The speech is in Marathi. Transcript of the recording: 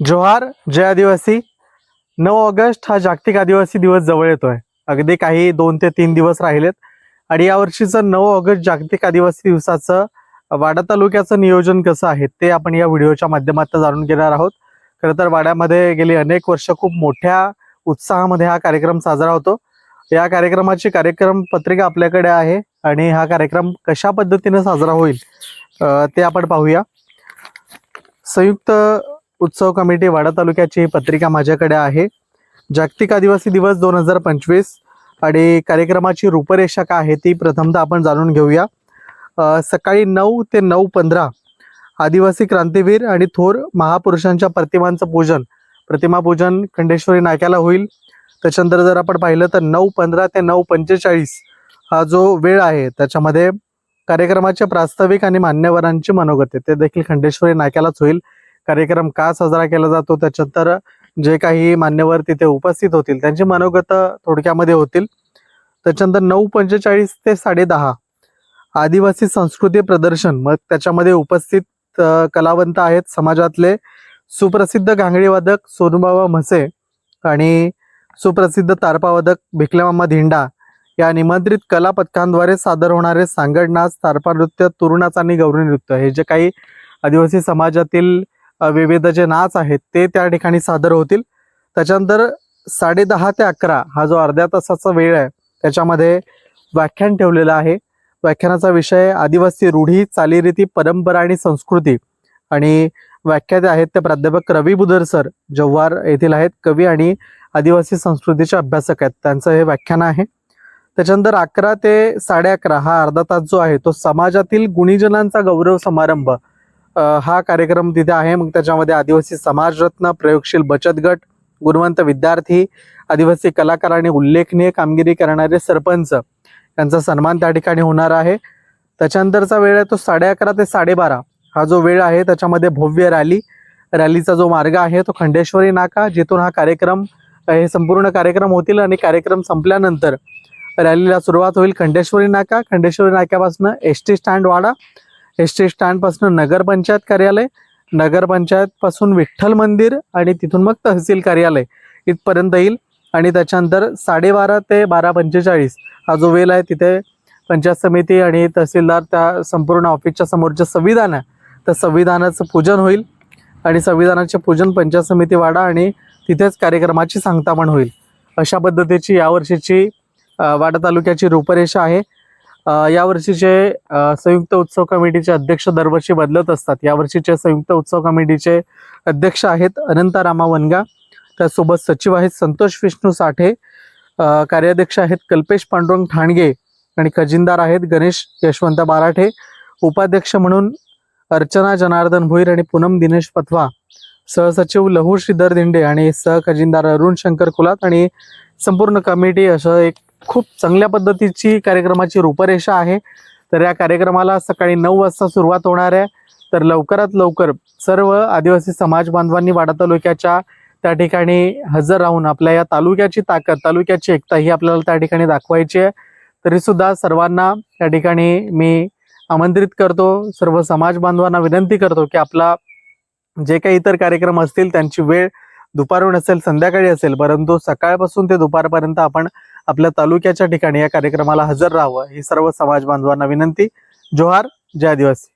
जोहार जय आदिवासी. नऊ ऑगस्ट हा जागतिक आदिवासी दिवस जवळ येतोय. अगदी काही दोन ते तीन दिवस राहिलेत. आणि यावर्षीचं नऊ ऑगस्ट जागतिक आदिवासी दिवसाचं वाडा तालुक्याचं नियोजन कसं आहे ते आपण या व्हिडिओच्या माध्यमातून जाणून घेणार आहोत. खरं तर वाड्यामध्ये गेली अनेक वर्ष खूप मोठ्या उत्साहामध्ये हा कार्यक्रम साजरा होतो. या कार्यक्रमाची कार्यक्रम पत्रिका आपल्याकडे आहे आणि हा कार्यक्रम कशा पद्धतीने साजरा होईल ते आपण पाहूया. संयुक्त उत्सव कमिटी वाडा तालुक्याची ही पत्रिका माझ्याकडे आहे. जागतिक आदिवासी दिवस दोन हजार पंचवीस आणि कार्यक्रमाची रूपरेषा काय आहे ती प्रथमतः आपण जाणून घेऊया. सकाळी नऊ ते नऊ पंधरा आदिवासी क्रांतीवीर आणि थोर महापुरुषांच्या प्रतिमांचं पूजन प्रतिमा पूजन खंडेश्वरी नाक्याला होईल. त्याच्यानंतर जर आपण पाहिलं तर नऊ पंधरा ते नऊ पंचेचाळीस हा जो वेळ आहे त्याच्यामध्ये कार्यक्रमाचे प्रास्ताविक आणि मान्यवरांची मनोगत आहे. ते देखील खंडेश्वरी नाक्यालाच होईल. कार्यक्रम का साजरा केला जातो? त्याच्यानंतर जे काही मान्यवर तिथे उपस्थित होतील त्यांची मनोगत थोडक्यामध्ये होतील. त्याच्यानंतर नऊ पंचेचाळीस ते साडे दहा. आदिवासी संस्कृती प्रदर्शन मग त्याच्यामध्ये उपस्थित कलावंत आहेत समाजातले सुप्रसिद्ध घांगडीवादक सोनुबाबा म्हसे आणि सुप्रसिद्ध तारपावादक भिकलेमामा धिंडा. या निमंत्रित कला पथकांद्वारे सादर होणारे सांगड नाच तारपा नृत्य तुरुणाच आणि गौरी नृत्य हे जे काही आदिवासी समाजातील विविध जे नाच आहेत ते त्या ठिकाणी सादर होतील. त्याच्यानंतर साडे दहा ते अकरा हा जो अर्ध्या तासाचा वेळ आहे त्याच्यामध्ये व्याख्यान ठेवलेलं आहे. व्याख्यानाचा विषय आदिवासी रूढी चालीरीती परंपरा आणि संस्कृती. आणि व्याख्याते आहेत ते प्राध्यापक रवी बुदर सर जव्हार येथील आहेत कवी आणि आदिवासी संस्कृतीचे अभ्यासक आहेत. त्यांचं हे व्याख्यान आहे. त्याच्यानंतर अकरा ते साडे अकरा हा अर्धा तास जो आहे तो समाजातील गुणीजनांचा गौरव समारंभ हा कार्यक्रम तिथे आहे. मग त्याच्यामध्ये आदिवासी समाजरत्न प्रयोगशील बचत गट गुणवंत विद्यार्थी आदिवासी कलाकार आणि उल्लेखनीय कामगिरी करणारे सरपंच यांचा सन्मान त्या ठिकाणी होणार आहे. त्याच्यानंतरचा वेळ आहे तो साडे अकरा ते साडेबारा हा जो वेळ आहे त्याच्यामध्ये भव्य रॅली रॅलीचा जो मार्ग आहे तो खंडेश्वरी नाका जिथून हा कार्यक्रम हे संपूर्ण कार्यक्रम होतील आणि कार्यक्रम संपल्यानंतर रॅलीला सुरुवात होईल खंडेश्वरी नाका. खंडेश्वरी नाक्यापासून एस टी स्टँड वाडा. एस टी स्टँडपासून नगरपंचायत कार्यालय नगरपंचायतपासून विठ्ठल मंदिर आणि तिथून मग तहसील कार्यालय इथपर्यंत येईल. आणि त्याच्यानंतर साडेबारा ते बारा पंचेचाळीस हा जो वेल आहे तिथे पंचायत समिती आणि तहसीलदार त्या संपूर्ण ऑफिसच्या समोरचे संविधान आहे त्या संविधानाचं पूजन होईल. आणि संविधानाचे पूजन पंचायत समिती वाडा आणि तिथेच कार्यक्रमाची सांगता पण होईल. अशा पद्धतीची यावर्षीची वाडा तालुक्याची रूपरेषा आहे. यावर्षीचे संयुक्त उत्सव कमिटीचे अध्यक्ष दरवर्षी बदलत असतात. यावर्षीचे संयुक्त उत्सव कमिटीचे अध्यक्ष आहेत अनंता रामा वनगा त्यासोबत सचिव आहेत संतोष विष्णू साठे कार्याध्यक्ष आहेत कल्पेश पांडुरंग ठाणगे आणि खजिनदार आहेत गणेश यशवंत बाराठे. उपाध्यक्ष म्हणून अर्चना जनार्दन भोईर आणि पूनम दिनेश पथवा. सहसचिव लहू श्रीधर दिंडे आणि सहखजिनदार अरुण शंकर कुलात आणि संपूर्ण कमिटी असं एक खूप चांगल्या पद्धतीची कार्यक्रमाची रूपरेषा आहे. तर या कार्यक्रमाला सकाळी नऊ वाजता सुरुवात होणार आहे. तर लवकरात लवकर सर्व आदिवासी समाज बांधवांनी वाडा तालुक्याच्या त्या ठिकाणी हजर राहून आपल्या या तालुक्याची ताकद तालुक्याची एकता ही आपल्याला त्या ठिकाणी दाखवायची आहे. तरी सुद्धा सर्वांना त्या ठिकाणी मी आमंत्रित करतो सर्व समाज बांधवांना विनंती करतो की आपला जे काही इतर कार्यक्रम असतील त्यांची वेळ दुपारून असेल संध्याकाळी असेल परंतु सकाळपासून ते दुपारपर्यंत आपण आपल्या तालुक्याच्या ठिकाणी या कार्यक्रमाला हजर राहावं ही सर्व समाज बांधवांना विनंती. जोहार जय आदिवासी.